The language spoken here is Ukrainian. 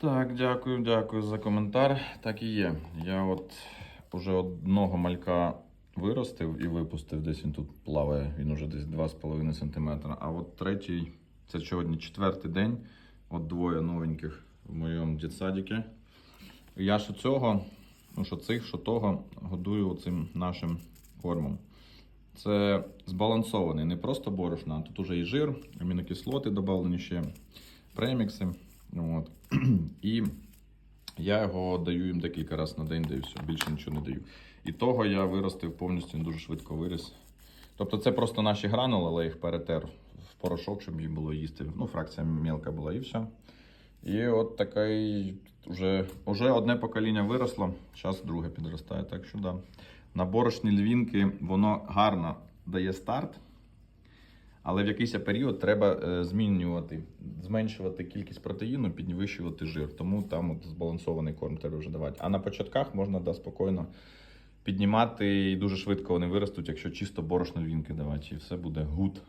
Так, дякую, дякую за коментар. Так і є. Я от уже одного малька виростив і випустив, десь він тут плаває, він уже десь 2,5 см. А от третій, це сьогодні четвертий день, от двоє новеньких в моєму дитсадіки. Я ж цього, ну що цих, що того, годую цим нашим кормом. Це збалансований, не просто борошно, а тут уже і жир, амінокислоти додавлені ще, премікси. От. І я його даю їм декілька разів на день, даю все, більше нічого не даю. І того я виростив повністю, він дуже швидко виріс. Тобто це просто наші гранули, але їх перетер в порошок, щоб їм було їсти. Ну, фракція мелка була і все. І от такий вже, вже одне покоління виросло, зараз друге підростає. Так що да. На борошні львінки воно гарно дає старт, але в якийсь період треба е, змінювати, зменшувати кількість протеїну, підвищувати жир. Тому там от збалансований корм треба вже давати. А на початках можна да, спокійно піднімати і дуже швидко вони виростуть, якщо чисто борошно львінки давати, і все буде гуд.